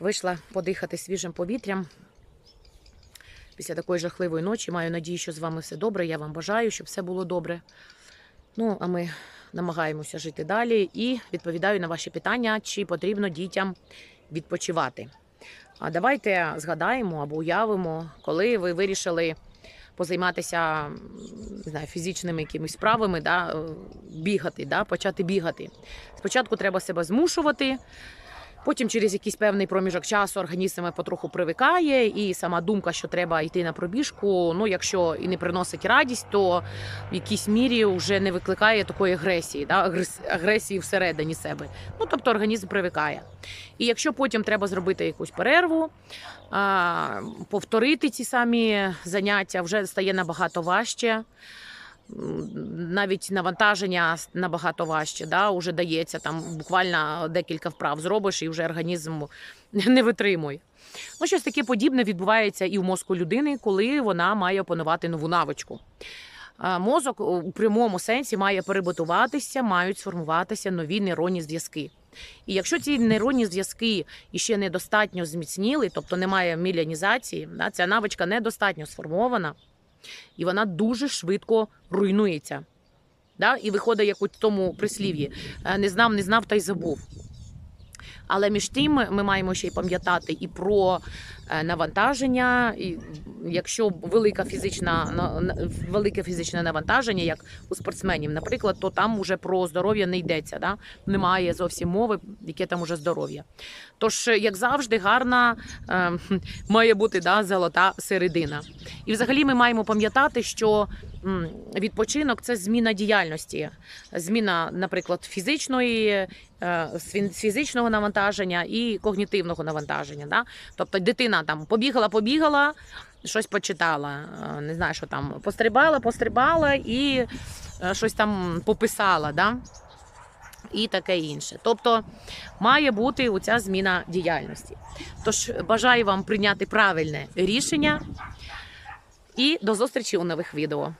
Вийшла подихати свіжим повітрям. Після такої жахливої ночі маю надію, що з вами все добре. Я вам бажаю, щоб все було добре. Ну, а ми намагаємося жити далі і відповідаю на ваші питання, чи потрібно дітям відпочивати. А давайте згадаємо або уявимо, коли ви вирішили позайматися не знаю, фізичними якимись справами, да, бігати, да, почати бігати. Спочатку треба себе змушувати. Потім через якийсь певний проміжок часу організм потроху привикає, і сама думка, що треба йти на пробіжку, ну якщо і не приносить радість, то в якійсь мірі вже не викликає такої агресії, да, агресії всередині себе. Ну тобто організм привикає. І якщо потім треба зробити якусь перерву, повторити ці самі заняття, вже стає набагато важче. Навіть навантаження набагато важче, да, уже дається там буквально декілька вправ зробиш, і вже організм не витримує. Ну, щось таке подібне відбувається і в мозку людини, коли вона має опанувати нову навичку. Мозок у прямому сенсі має перебутуватися, мають сформуватися нові нейронні зв'язки. І якщо ці нейронні зв'язки іще недостатньо зміцніли, тобто немає мілянізації, ця навичка недостатньо сформована, і вона дуже швидко руйнується. Да? І виходить, як у тому прислів'ї: е, не знав, не знав та й забув. Але між тим ми маємо ще й пам'ятати і про е, навантаження. І якщо велика фізична на- на- велике фізичне навантаження, як у спортсменів, наприклад, то там уже про здоров'я не йдеться. Да? Немає зовсім мови, яке там уже здоров'я. Тож, як завжди, гарна е, має бути да, золота середина. І взагалі ми маємо пам'ятати, що відпочинок це зміна діяльності, зміна, наприклад, фізичної, е, фі- фізичного навантаження і когнітивного навантаження. Да? Тобто дитина там побігала, побігала, щось почитала, е, не знаю, що там пострибала, пострибала і е, щось там пописала. Да? І таке інше. Тобто має бути оця зміна діяльності. Тож бажаю вам прийняти правильне рішення і до зустрічі у нових відео.